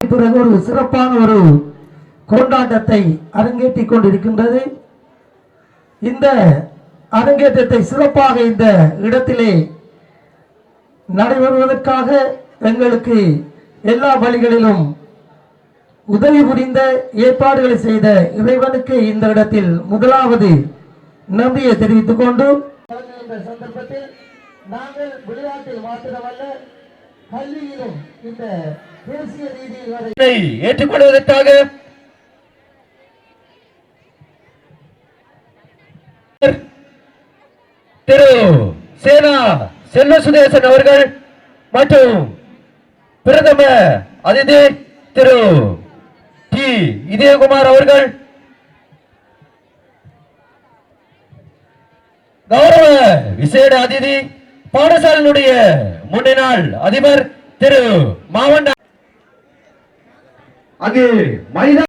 பிறகு ஒரு சிறப்பான ஒரு கொண்டாட்டத்தை அரங்கேற்றிக் கொண்டிருக்கின்றது. இந்த அரங்கேற்றத்தை சிறப்பாக இந்த இடத்திலே நடைபெறுவதற்காக எங்களுக்கு எல்லா வழிகளிலும் உதவி புரிந்த ஏற்பாடுகளை செய்த இறைவனுக்கு இந்த இடத்தில் முதலாவது நன்றியை தெரிவித்துக் கொண்டு சந்தர்ப்பத்தில் நாங்கள் விளையாட்டில் மாத்திரமல்ல கல்வியிலும் இந்த தேசிய ரீதியில் ஏற்றுக்கொள்வதற்காக திரு சேனா செல்வ சுதேசன் அவர்கள் மற்றும் பிரதம அதிதி திரு டி இதயகுமார் அவர்கள். கௌரவ விசேட அதிதி பாடசாலையினுடைய முன்னாள் அதிபர் திரு மாவண்ட அங்கு மைதா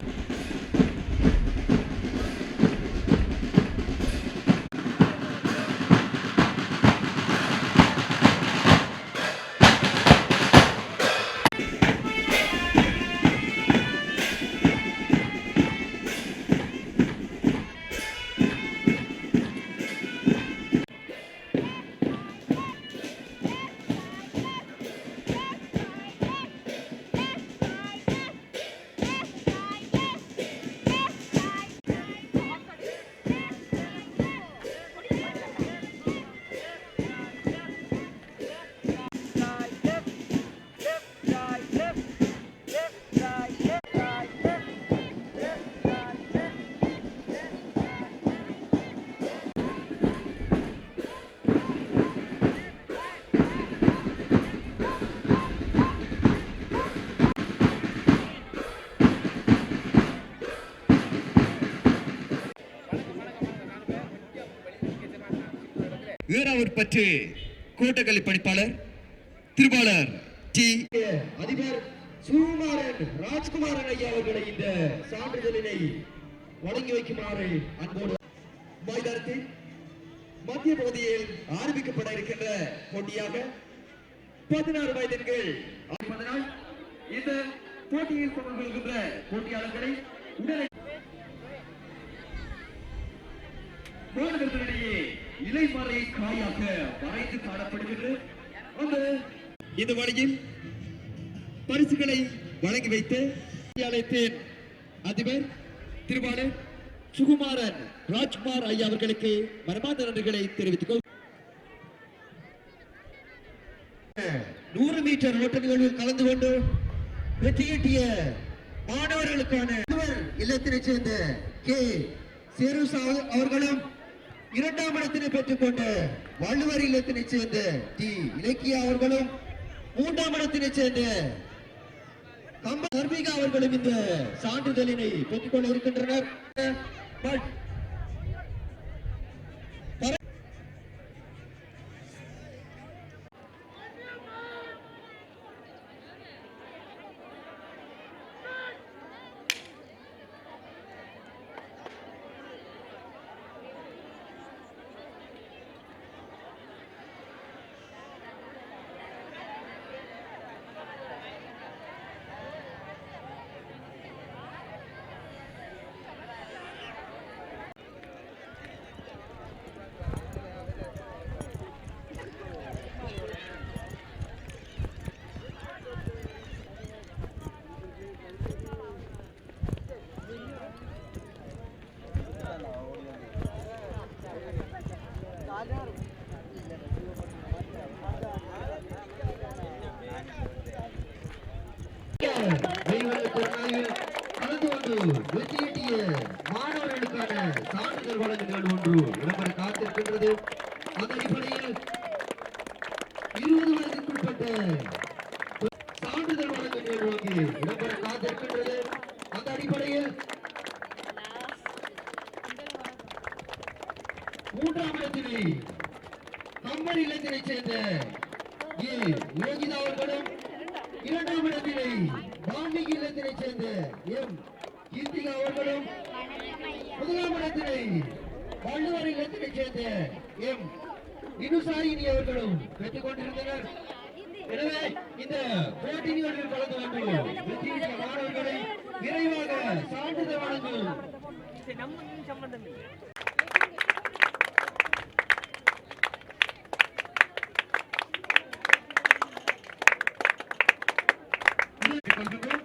தஞ்சாவூர் பற்று கோட்டக்கல்வி பணிப்பாளர் திருபாளர் டி. அதிபர் சுகுமாரன் ராஜ்குமாரன் ஐயா அவர்களை இந்த சான்றிதழினை வழங்கி வைக்குமாறு அன்போடு மைதானத்தில் மத்திய பகுதியில் ஆரம்பிக்கப்பட இருக்கின்ற போட்டியாக பதினாறு வயதின்கள் ஆரம்பிப்பதனால் இந்த போட்டியில் பங்கு கொள்கின்ற போட்டியாளர்களை உடனே மாணவர்களிடையே இலைமறை காயாக வரைந்து காணப்படுகிறது. அந்த இந்த வழியில் பரிசுகளை வழங்கி வைத்து வித்தியாலயத்தின் அதிபர் திருவாளர் சுகுமாரன் ராஜ்குமார் ஐயா அவர்களுக்கு மனமார்ந்த நன்றிகளை தெரிவித்துக் கொள் நூறு மீட்டர் ஓட்ட நிகழ்வில் கலந்து கொண்டு வெற்றியீட்டிய மாணவர்களுக்கான முதல்வர் இல்லத்தினைச் சேர்ந்த கே. சேருசா அவர்களும் இரண்டாம் இடத்தினை பெற்றுக்கொண்ட வள்ளுவர் இல்லத்தினை சேர்ந்த டி. இலக்கியா அவர்களும் மூன்றாம் இடத்தினை சேர்ந்த கம்ப அவர்களும் இந்த சான்றிதழினை பெற்றுக்கொள்ள இருக்கின்றனர் பட் கலந்து கொண்டு வெற்றியீட்டிய மாணவர்களுக்கான சான்றிதழ் வழங்கும் நிகழ்வு ஒன்று இடம்பெற காத்திருக்கின்றது அந்த இருபது வயதுக்குட்பட்ட சான்றிதழ் வழங்கும் நிகழ்வு இடம்பெற காத்திருக்கின்றது அந்த அடிப்படையில் மூன்றாம் இடத்திலே கம்பன் இல்லத்தினைச் சேர்ந்த ஏ யோகிதா அவர்களும் இரண்டாம் இடத்திலே வால்மீகி இல்லத்தினைச் சேர்ந்த எம் கீர்த்திகா அவர்களும் முதலாம் இடத்தினை வள்ளுவர் இல்லத்தினைச் சேர்ந்த எம் இனுசாயினி அவர்களும் பெற்றுக் கொண்டிருந்தனர் எனவே இந்த போட்டிகளில் கலந்து கொண்டு வெற்றி மாணவர்களை விரைவாக சான்றிதழ் வழங்கும் கொள்கின்றோம்.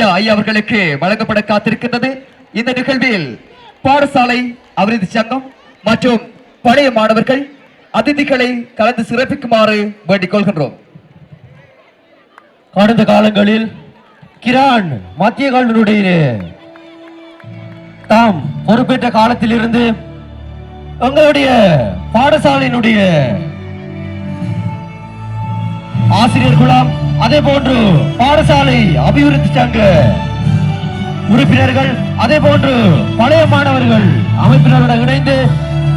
ராஜா ஐயா அவர்களுக்கு வழங்கப்பட காத்திருக்கின்றது. இந்த நிகழ்வில் பாடசாலை அபிவிருத்தி சங்கம் மற்றும் பழைய மாணவர்கள் அதிதிகளை கலந்து சிறப்பிக்குமாறு வேண்டிக் கொள்கின்றோம். கடந்த காலங்களில் கிரான் மத்திய கல்லூரியுடைய தாம் பொறுப்பேற்ற காலத்திலிருந்து எங்களுடைய பாடசாலையினுடைய ஆசிரியர் குழாம் அதே போன்று பாடசாலை அபிவிருத்தி சங்க உறுப்பினர்கள் அதே போன்று பழைய மாணவர்கள் அமைப்பினருடன் இணைந்து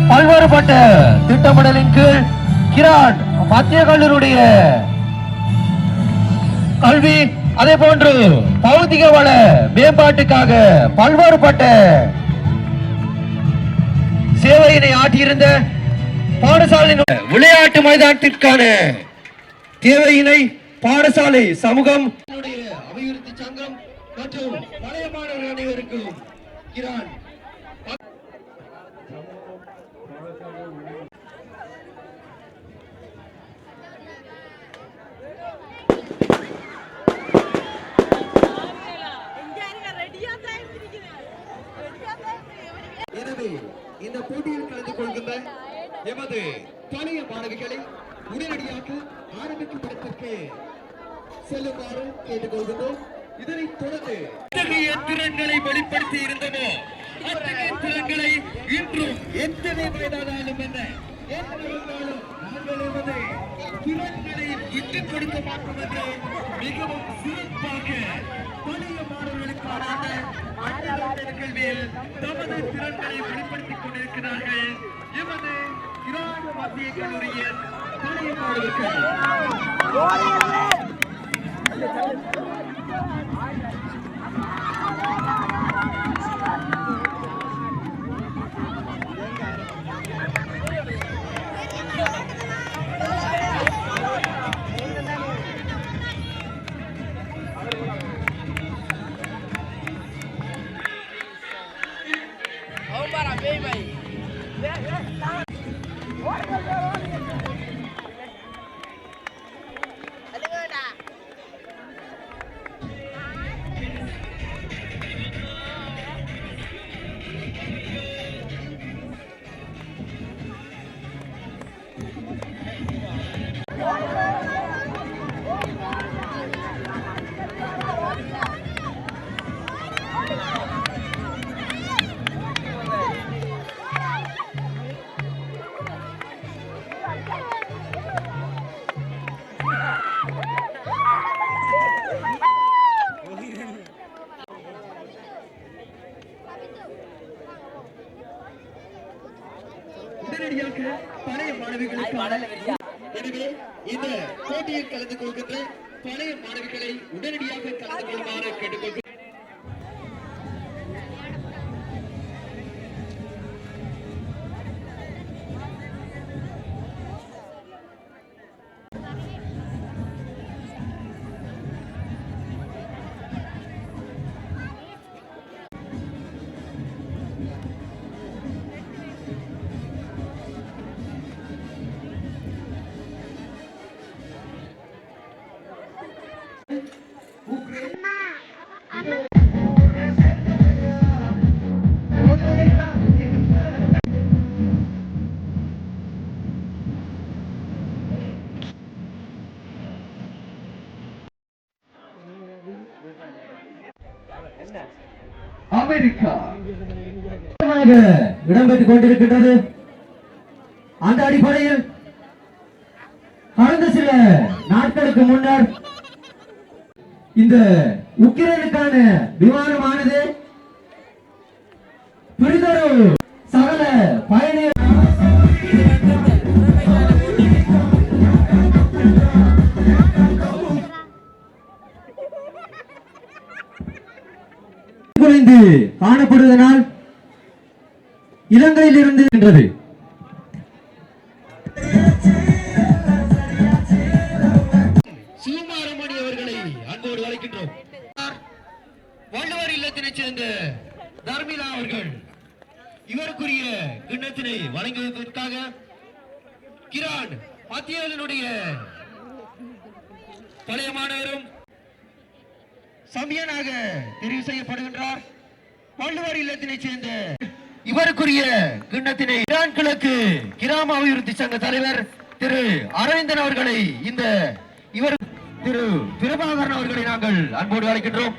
பல்வேறுபட்ட திட்டமிடலின் கீழ் கிரான் மத்திய கல்லூரிய கல்வி அதே போன்று பௌதிக வள மேம்பாட்டுக்காக பல்வேறுபட்ட சேவையினை ஆற்றியிருந்த பாடசாலையின் விளையாட்டு மைதானத்திற்கான தேவையினை பாடசாலை சமூகம் அபிவிருத்தி சங்கம் மற்றும் பழைய மாணவர்கள் அனைவருக்கும் கிரான் எனவே இந்த போட்டியில் கலந்து கொள்கின்ற எமது பழைய மாணவிகளை உடனடியாக ஆரம்பிக்கும் இடத்திற்கு செல்லுமாறு கேட்டுக்கொள்கின்றோம். இதனைத் தொடர்ந்து எத்தகைய திறன்களை வெளிப்படுத்தி இருந்தனோ அத்தகைய திறன்களை இன்றும் எத்தனை வயதானாலும் என்ன என்ன இருந்தாலும் நாங்கள் எமது திறன்களை விட்டுக் கொடுக்க மாட்டோம் என்று மிகவும் சிறப்பாக பழைய மாணவர்களுக்கான அன்றாட நிகழ்வில் தமது திறன்களை வெளிப்படுத்திக் கொண்டிருக்கிறார்கள். எமது கிராம மத்திய கல்லூரியின் பழைய கூட்டத்தில் பழைய மாணவிகளை உடனடியாக கலந்து கொள்ளுமாறு கேட்டுக்கொள்கிறேன் அமெரிக்கா. இடம்பெற்றுக் கொண்டிருக்கின்றது. அந்த அடிப்படையில் கடந்த சில நாட்களுக்கு முன்னர் இந்த உக்ரைனுக்கான விமானமானது பிரிதொரு சகல பயணி காணப்படுவதனால் இலங்கையில் இருந்து நின்றது. சீமாரமணி அவர்களை அன்போடு வரைக்கின்றோம் வள்ளுவர் இல்லத்தினைச் சேர்ந்த தர்மிளா அவர்கள் இவருக்குரிய கிண்ணத்தினை வழங்குவதற்காக கிரான் மத்தியனுடைய பழைய மாணவரும் சமயனாக தெரிவு செய்யப்படுகின்றார். வள்ளுவர் இல்லத்தினை சேர்ந்த இவருக்குரிய கிண்ணத்தினை ஈரான் கிழக்கு கிராம அபிவிருத்தி சங்க தலைவர் திரு அரவிந்தன் அவர்களை இந்த இவர் திரு பிரபாகரன் அவர்களை நாங்கள் அன்போடு அழைக்கின்றோம்.